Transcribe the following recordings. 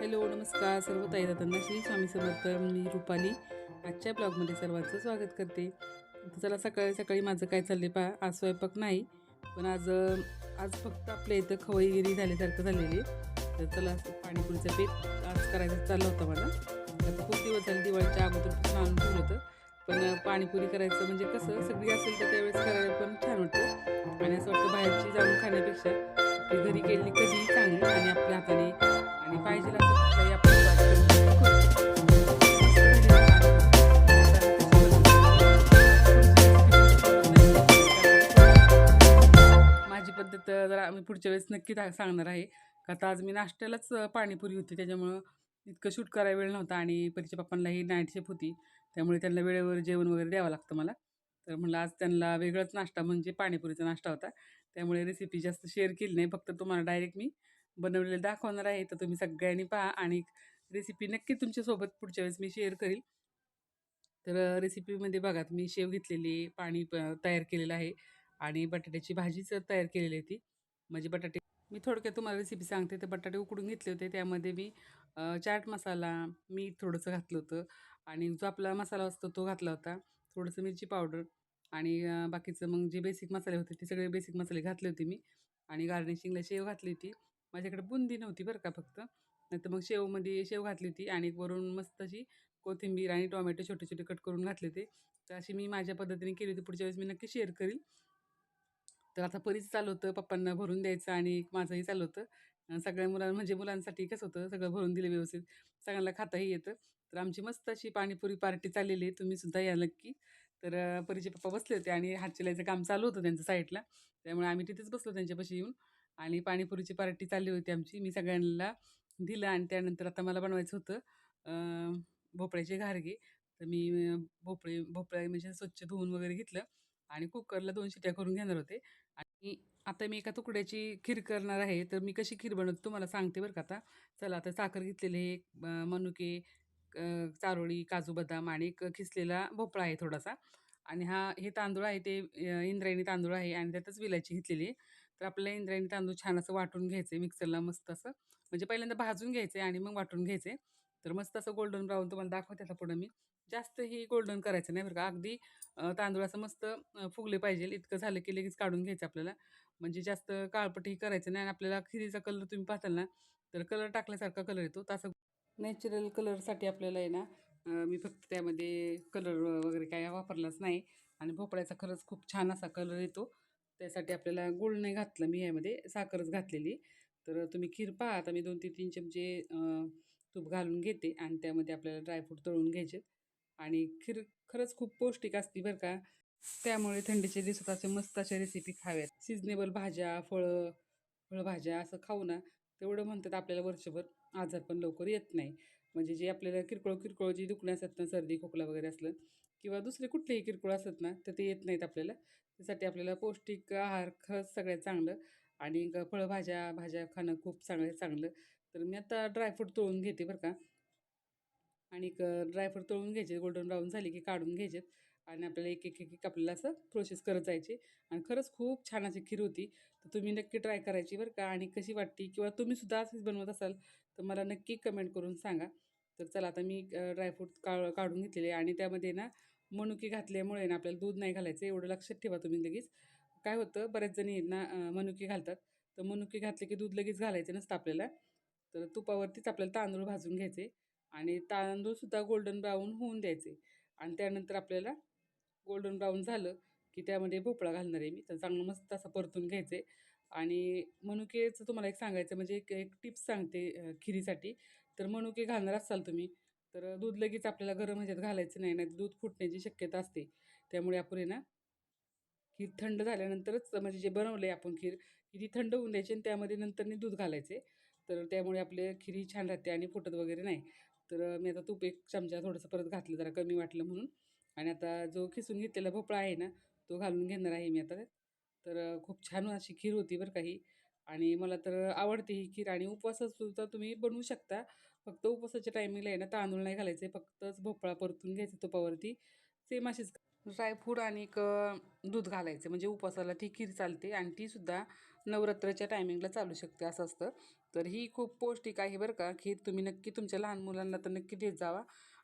Hello नमस्कार. सर्व ताई दादांना श्री स्वामी समर्थ मी रुपाली. आजच्या ब्लॉगमध्ये सर्वांचं स्वागत करते. चला सकाळी सकाळी माझं काय चालले पहा. आज स्वयंपाक नाही पण आज आज फक्त आपल्या इथं खवईगिरी झाल्यासारखं झालेली आहे. तर चला असं पीठ आज करायचं चाललं होतं मला. आता खूप दिवस झाले दिवाळीच्या अगोदरपासून आणून ठेवलं होतं पण पाणीपुरी करायचं म्हणजे कसं सगळी असेल तर त्यावेळेस करायला पण छान वाटतं आणि असं वाटतं बाहेरची जाऊन खाण्यापेक्षा घरी केलेली कधीही चांगली आणि आपल्या हाताने आणि पाहिजे आपण माझी पद्धत जरा मी पुढच्या वेळेस नक्की सांगणार आहे. का तर आज मी नाश्त्यालाच पाणीपुरी होती. त्याच्यामुळं इतकं शूट करायला वेळ नव्हता आणि परीच्या पप्पांनाही नाईट शेप होती. त्यामुळे त्यांना वेळेवर जेवण वगैरे द्यावं लागतं मला. तर म्हणलं आज त्यांना वेगळाच नाश्ता म्हणजे पाणीपुरीचा नाश्ता होता. त्यामुळे रेसिपी जास्त शेअर केली नाही. फक्त तुम्हाला डायरेक्ट मी बनवलेलं दाखवणार आहे तर तुम्ही सगळ्यांनी पहा आणि रेसिपी नक्की तुमच्यासोबत पुढच्या वेळेस मी शेअर करील. तर रेसिपीमध्ये बघा मी शेव घेतलेली पाणी प तयार केलेलं आहे आणि बटाट्याची भाजीच तयार केलेली होती म्हणजे बटाटे मी थोडक्यात तुम्हाला रेसिपी सांगते तर बटाटे उकडून घेतले होते त्यामध्ये मी चाट मसाला मीठ थोडंसं घातलं होतं आणि जो आपला मसाला असतो तो घातला होता थोडंसं मिरची पावडर आणि बाकीचं मग जे बेसिक मसाले होते ते सगळे बेसिक मसाले घातले होते मी आणि गार्निशिंगला शेव घातली होती. माझ्याकडे बुंदी नव्हती बरं का फक्त. नाहीतर मग शेवमध्ये शेव घातली होती आणि वरून मस्त अशी कोथिंबीर आणि टोमॅटो छोटे छोटे कट करून घातले होते. तर अशी मी माझ्या पद्धतीने केली होती. पुढच्या वेळेस मी नक्की शेअर करील तर आता परीच चालू होतं. पप्पांना भरून द्यायचं आणि माझंही चालू होतं. सगळ्या मुलां म्हणजे मुलांसाठी कसं होतं? सगळं भरून दिलं व्यवस्थित. सगळ्यांना खाताही येतं. तर आमची मस्त अशी पाणीपुरी पार्टी चाललेली आहे. तुम्ही सुद्धा या नक्की. तर परीचे पप्पा बसले होते आणि हात चिलायचं काम चालू होतं त्यांचं साईडला. त्यामुळे आम्ही तिथेच बसलो त्यांच्यापाशी येऊन. आणि पाणीपुरीची पार्टी चालली होती आमची मी सगळ्यांना दिलं आणि त्यानंतर आता मला बनवायचं होतं भोपळ्याचे घारगे. तर मी भोपळे भोपळा म्हणजे स्वच्छ धुवून वगैरे घेतलं आणि कुकरला दोन शिट्या करून घेणार होते. आणि आता मी एका तुकड्याची खीर करणार आहे. तर मी कशी खीर बनवते तुम्हाला सांगते बरं का आता. चला आता साखर घेतलेले हे मनुके चारोळी काजू बदाम आणि एक खिसलेला भोपळा आहे थोडासा. आणि हा हे तांदूळ आहे ते इंद्रायणी तांदूळ आहे आणि त्यातच विलायची घेतलेली आहे. तर आपल्याला इंद्रायणी तांदूळ छान असं वाटून घ्यायचं आहे मिक्सरला मस्त असं. म्हणजे पहिल्यांदा भाजून घ्यायचं आणि मग वाटून घ्यायचं तर मस्त असं गोल्डन ब्राऊन तुम्हाला दाखवते आता पुढं मी. जास्त ही गोल्डन करायचं नाही बरं का. अगदी तांदूळ असं मस्त फुगले पाहिजे. इतकं झालं की लगेच काढून घ्यायचं आपल्याला. म्हणजे जास्त काळपटही करायचं नाही आणि आपल्याला खिरीचा कलर तुम्ही पाहताल ना तर कलर टाकल्यासारखा कलर येतो. तसं नॅचरल कलरसाठी आपल्याला आहे ना मी फक्त त्यामध्ये कलर वगैरे काय वापरलाच नाही. आणि भोपळ्याचा खरंच खूप छान असा कलर येतो. त्यासाठी आपल्याला गुळ नाही घातलं मी यामध्ये साखरच घातलेली. तर तुम्ही खीर पहा आता मी दोन ते तीन चमचे तूप घालून घेते आणि त्यामध्ये आपल्याला ड्रायफ्रूट तळून घ्यायचे. आणि खीर खरंच खूप पौष्टिक असते बरं का. त्यामुळे थंडीचे दिवसात असे मस्त अशा रेसिपी खाव्यात. सिजनेबल भाज्या फळं फळभाज्या असं खाऊ ना तेवढं म्हणतात आपल्याला वर्षभर आजार पण लवकर येत नाही. म्हणजे जे आपल्याला किरकोळ किरकोळ जी दुखणे असतात ना सर्दी खोकला वगैरे असलं किंवा दुसरे कुठलेही किरकोळ असतात ना तर ते येत नाहीत आपल्याला. त्यासाठी आपल्याला पौष्टिक आहार खरंच सगळ्यात चांगलं आणि ग- फळभाज्या भाज्या खाणं खूप चांगलं चांगलं. तर मी आता ड्रायफ्रूट तळून घेते बरं का. आणि ड्रायफ्रूट तळून घ्यायचे गोल्डन ब्राऊन झाले की काढून घ्यायचे आणि आपल्याला एक एक एक एक आपल्याला असं प्रोसेस करत जायचे. आणि खरंच खूप छान अशी खीर होती. तर तुम्ही नक्की ट्राय करायची बरं का. आणि कशी वाटते किंवा तुम्ही सुद्धा असेच बनवत असाल तर मला नक्की कमेंट करून सांगा. तर चला आता मी ड्रायफ्रूट का काढून घेतलेले आणि त्यामध्ये ना मनुकी घातल्यामुळे ना आपल्याला दूध नाही घालायचं एवढं लक्षात ठेवा तुम्ही लगेच. काय होतं बऱ्याच जणी ना मनुकी घालतात. तर मनुकी घातले की दूध लगेच घालायचं नसतं आपल्याला. तर तुपावरतीच आपल्याला तांदूळ भाजून घ्यायचे. आणि तांदूळसुद्धा गोल्डन ब्राऊन होऊन द्यायचे. आणि त्यानंतर आपल्याला गोल्डन ब्राऊन झालं की त्यामध्ये भोपळा घालणार आहे मी. तर चांगलं मस्त असं परतून घ्यायचे आणि मनुकेचं तुम्हाला एक सांगायचं म्हणजे एक एक टिप्स सांगते खिरीसाठी. तर मनुके घालणार असाल तुम्ही तर दूध लगेच आपल्याला गरम ह्याच्यात घालायचं नाही नाही दूध फुटण्याची शक्यता असते. त्यामुळे आपण आहे ना खीर थंड झाल्यानंतरच म्हणजे जे बनवलं आहे आपण खीर की ती थंड होऊन द्यायची आणि त्यामध्ये नंतरने दूध घालायचे तर त्यामुळे आपले खिरी छान राहते आणि फुटत वगैरे नाही. तर मी आता तूप एक चमचा थोडंसं परत घातलं जरा कमी वाटलं म्हणून. आणि आता जो खिसून घेतलेला भोपळा आहे ना तो घालून घेणार आहे मी आता. तर खूप छान अशी खीर होती बरं का ही. आणि मला तर आवडते ही खीर आणि उपवासासुद्धा तुम्ही बनवू शकता. फक्त उपवासाच्या टायमिंगला आहे ना तांदूळ नाही घालायचे फक्तच भोपळा परतून घ्यायचा तुपावरती. सेम अशीच ड्रायफ्रूट आणि एक दूध घालायचं. म्हणजे उपवासाला ती खीर चालते आणि ती सुद्धा नवरात्राच्या टायमिंगला चालू शकते असं असतं. तर ही खूप पौष्टिक आहे बरं का खीर. तुम्ही नक्की तुमच्या लहान मुलांना तर नक्की देत जावा.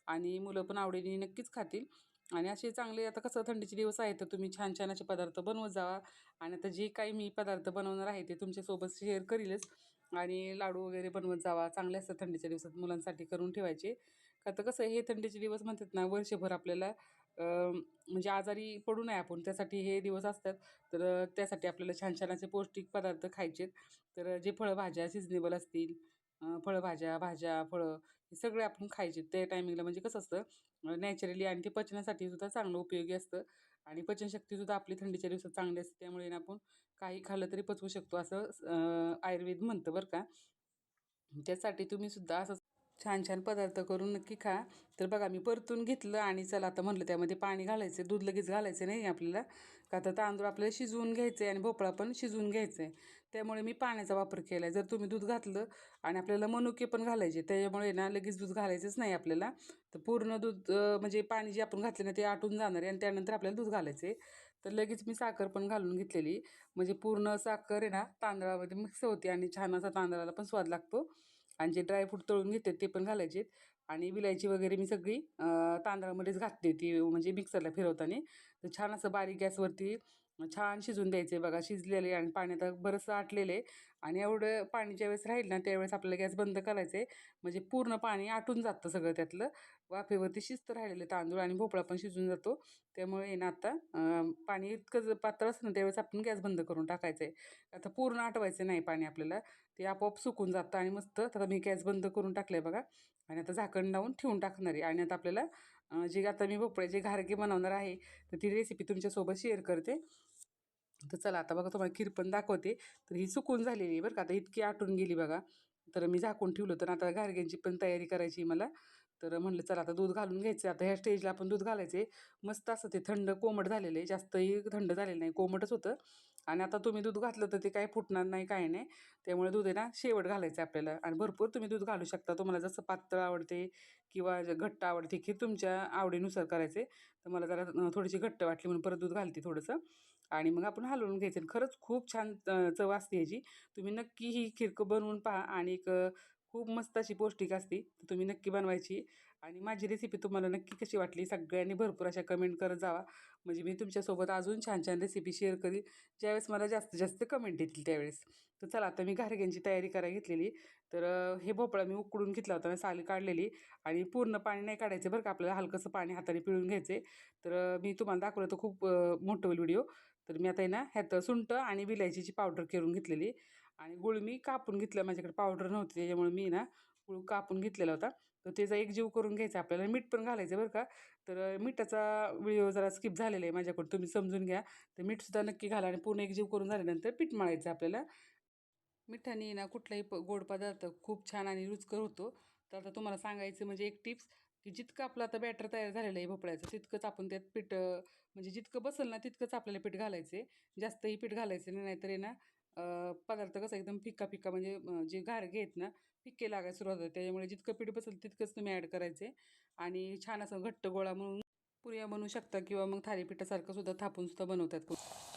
आणि मुलं पण आवडीने नक्कीच खातील. आणि असे चांगले आता कसं थंडीचे दिवस आहेत तर तुम्ही छान छान असे पदार्थ बनवत जावा. आणि आता जे काही मी पदार्थ बनवणार आहे ते तुमच्यासोबत शेअर करीलच. आणि लाडू वगैरे बनवत जावा चांगले असतात थंडीच्या दिवसात मुलांसाठी करून ठेवायचे. का तर कसं हे थंडीचे दिवस म्हणतात ना वर्षभर आपल्याला म्हणजे आजारी पडू नये आपण. त्यासाठी हे दिवस असतात. तर त्यासाठी आपल्याला छान छान असे पौष्टिक पदार्थ खायचे तर जे फळभाज्या सिजनेबल असतील फळभाज्या भाज्या फळं हे सगळे आपण खायचे. त्या टायमिंगला म्हणजे कसं असतं नॅचरली आणि ते पचनासाठी सुद्धा चांगलं उपयोगी असतं आणि पचनशक्तीसुद्धा आपली थंडीच्या दिवसात चांगली असते. त्यामुळे ना आपण काही खाल्लं तरी पचवू शकतो असं आयुर्वेद म्हणतं बरं का. त्यासाठी तुम्हीसुद्धा असं छान छान पदार्थ करून नक्की खा. तर बघा मी परतून घेतलं आणि चला आता म्हणलं त्यामध्ये पाणी घालायचं दूध लगेच घालायचं नाही आपल्याला. का तर तांदूळ आपल्याला शिजवून घ्यायचं आहे आणि भोपळा पण शिजवून घ्यायचं आहे त्यामुळे मी पाण्याचा वापर केला आहे जर तुम्ही दूध घातलं आणि आपल्याला मनुके पण घालायचे त्याच्यामुळे ना लगेच दूध घालायचंच नाही आपल्याला. तर पूर्ण दूध म्हणजे पाणी जे आपण घातलं ना ते आटून जाणार आहे आणि त्यानंतर आपल्याला दूध घालायचं आहे तर लगेच मी साखर पण घालून घेतलेली. म्हणजे पूर्ण साखर आहे ना तांदळामध्ये मिक्स होते आणि छान असा तांदळाला पण स्वाद लागतो. आणि जे ड्रायफ्रूट तळून घेते ते पण घालायचे आणि विलायची वगैरे मी सगळी तांदळामध्येच घातली ती म्हणजे मिक्सरला फिरवताना. तर छान असं बारीक गॅसवरती छान शिजून द्यायचे. बघा शिजलेले आणि पाणी आता बरंचसं आटलेले आणि एवढं पाणी ज्यावेळेस राहील ना त्यावेळेस आपल्याला गॅस बंद करायचं आहे. म्हणजे पूर्ण पाणी आटून जातं सगळं त्यातलं. वाफेवरती शिस्त राहिलेले तांदूळ आणि भोपळा पण शिजून जातो. त्यामुळे ना आता पाणी इतकं पात्र असतं ना त्यावेळेस आपण गॅस बंद करून टाकायचं आहे. आता पूर्ण आटवायचं नाही पाणी आपल्याला. ते आपोआप सुकून जातं आणि मस्त आता मी गॅस बंद करून टाकलं आहे बघा. आणि आता झाकण लावून ठेवून टाकणार आहे. आणि आता आपल्याला जे आता मी भोपळ्याचे घारगे बनवणार आहे तर ती रेसिपी तुमच्यासोबत शेअर करते. तर चला आता बघा तुम्हाला खीर पण दाखवते. तर ही सुकून झालेली आहे बरं का. आता इतकी आटून गेली बघा. तर मी झाकून ठेवलं तर आता घारग्यांची पण तयारी करायची मला. तर म्हणलं चला आता दूध घालून घ्यायचं आता ह्या स्टेजला आपण दूध घालायचे मस्त असं ते थंड कोमट झालेलं आहे. जास्तही थंड झालेलं नाही. कोमटच होतं. आणि आता तुम्ही दूध घातलं तर ते काही फुटणार नाही काय नाही. त्यामुळे दूध आहे ना शेवट घालायचं आपल्याला. आणि भरपूर तुम्ही दूध घालू शकता. तुम्हाला जसं पातळ आवडते किंवा घट्ट आवडते की तुमच्या आवडीनुसार करायचे तर मला जरा थोडीशी घट्ट वाटली म्हणून परत दूध घालते थोडंसं. आणि मग आपण हलवून घ्यायचं. खरंच खूप छान चव असते याची तुम्ही नक्की ही खिरकं बनवून पहा. आणि एक खूप मस्त अशी पौष्टिक असते. तर तुम्ही नक्की बनवायची. आणि माझी रेसिपी तुम्हाला नक्की कशी वाटली सगळ्यांनी भरपूर अशा कमेंट करत जावा. म्हणजे मी तुमच्यासोबत अजून छान छान रेसिपी शेअर करीन. ज्यावेळेस मला जास्तीत जास्त कमेंट येतील त्यावेळेस. तर चला आता मी घारग्यांची तयारी करायला घेतलेली. तर हे भोपळा मी उकडून घेतला होता मी साली काढलेली. आणि पूर्ण पाणी नाही काढायचं बरं का आपल्याला हलकंसं पाणी हाताने पिळून घ्यायचे तर मी तुम्हाला दाखवलं तर खूप मोठं होईल व्हिडिओ तर मी आता आहे ना ह्यात सुंट आणि विलायचीची पावडर करून घेतलेली. आणि गुळ मी कापून घेतलं माझ्याकडे पावडर नव्हती त्याच्यामुळे मी ना गुळ कापून घेतलेला होता. तर त्याचा एक जीव करून घ्यायचा आपल्याला मीठ पण घालायचं बरं का. तर मिठाचा व्हिडिओ जरा स्किप झालेला आहे माझ्याकडून तुम्ही समजून घ्या. तर मीठसुद्धा नक्की घाला आणि पूर्ण एक जीव करून झाल्यानंतर पीठ मळायचं आपल्याला. मिठाने ना कुठलाही प गोड पदार्थ खूप छान आणि रुचकर होतो. तर आता तुम्हाला सांगायचं म्हणजे एक टिप्स की जितकं आपलं आता बॅटर तयार झालेलं आहे भोपळ्याचं तितकंच आपण त्यात पीठ म्हणजे जितकं बसेल ना तितकंच आपल्याला पीठ घालायचं आहे जास्तही पीठ घालायचं नाही नाहीतर ना पदार्थ कसा एकदम फिक्का फिक्का म्हणजे जे घारगे आहेत ना फिक्के लागायला सुरुवात होते. त्याच्यामुळे जितकं पीठ बसेल तितकंच तुम्ही ॲड करायचे. आणि छान असं घट्ट गोळा म्हणून पुऱ्या बनवू शकता किंवा मग थालीपीठासारखं सुद्धा थापून सुद्धा बनवतात.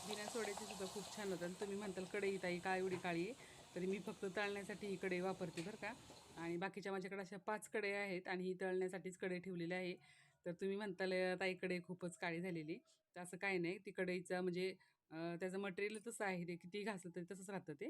बिना सोड्याची सुद्धा खूप छान होतात. तुम्ही म्हणताल कढई ताई काय एवढी काळी तरी मी फक्त तळण्यासाठी ही कढई वापरते बरं का. आणि बाकीच्या माझ्याकडे अशा पाच कढई आहेत आणि ही तळण्यासाठीच कढई ठेवलेली आहे. तर तुम्ही म्हणताल ताईकडे खूपच काळी झालेली तर असं काही नाही. ती कढईचा म्हणजे त्याचं मटेरियल तसं आहे ते किती घासलं तरी तसंच राहतं ते.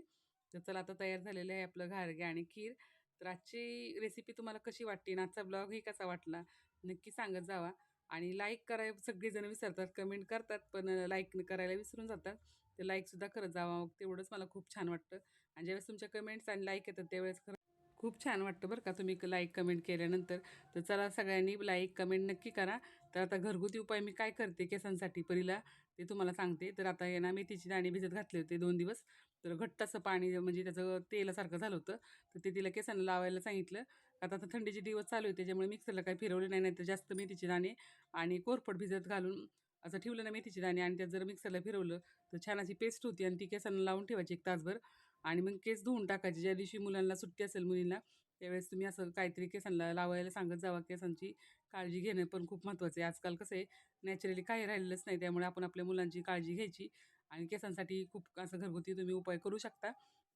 तर चला आता तयार झालेलं आहे आपलं घारगे आणि खीर. तर आजची रेसिपी तुम्हाला कशी वाटते आणि आजचा ब्लॉगही कसा वाटला नक्की सांगत जावा. आणि लाईक करायला सगळेजण विसरतात कमेंट करतात पण लाईक करायला विसरून जातात. तर लाईकसुद्धा करत जावा. मग तेवढंच मला खूप छान वाटतं. आणि ज्यावेळेस तुमच्या कमेंट्स आणि लाईक येतात त्यावेळेस खरं खूप छान वाटतं बरं का तुम्ही लाईक कमेंट केल्यानंतर. तर चला सगळ्यांनी लाईक कमेंट नक्की करा. तर आता घरगुती उपाय मी काय करते केसांसाठी? परीला ते तुम्हाला सांगते. तर आता हे ना मेथीची दाणे भिजत घातले होते दोन दिवस. तर घट्ट असं पाणी म्हणजे त्याचं तेलासारखं झालं होतं. तर ते तिला केसांना लावायला सांगितलं. आता आता थंडीचे दिवस चालू होते त्याच्यामुळे मिक्सरला काही फिरवले नाही नाही तर जास्त मेथीचे दाणे आणि कोरफड भिजत घालून असं ठेवलं ना मेथीचे दाणे आणि त्यात जर मिक्सरला फिरवलं तर छान अशी पेस्ट होती आणि ती केसांना लावून ठेवायची एक तासभर. आणि मग केस धुवून टाकायचे. ज्या दिवशी मुलांना सुट्टी असेल मुलींना त्यावेळेस तुम्ही असं काहीतरी केसांना लावायला सांगत जावा केसांची काळजी घेणं पण खूप महत्त्वाचं आहे. आजकाल कसं आहे नॅचरली काही राहिलेलंच नाही त्यामुळे आपण आपल्या मुलांची काळजी घ्यायची आणि केसांसाठी खूप असं घरगुती तुम्ही उपाय करू शकता.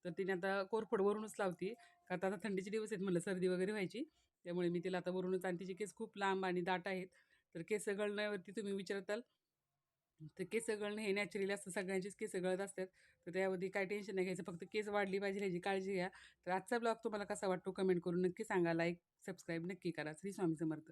तर तिने आता कोरफडवरूनच लावती लावते. का आता आता थंडीचे दिवस आहेत म्हणलं सर्दी वगैरे व्हायची. त्यामुळे मी तिला आता वरूनच आणि तिचे केस खूप लांब आणि दाट आहेत. तर केस गळण्यावरती तुम्ही विचारताल तर केस गळणं हे नॅचरली असतं सगळ्यांचीच केस गळत असतात. तर त्यामध्ये काय टेन्शन नाही घ्यायचं फक्त केस वाढली पाहिजे ह्याची काळजी घ्या. तर आजचा ब्लॉग तुम्हाला कसा वाटतो कमेंट करून नक्की सांगा लाईक सबस्क्राईब नक्की करा. श्री स्वामी समर्थ.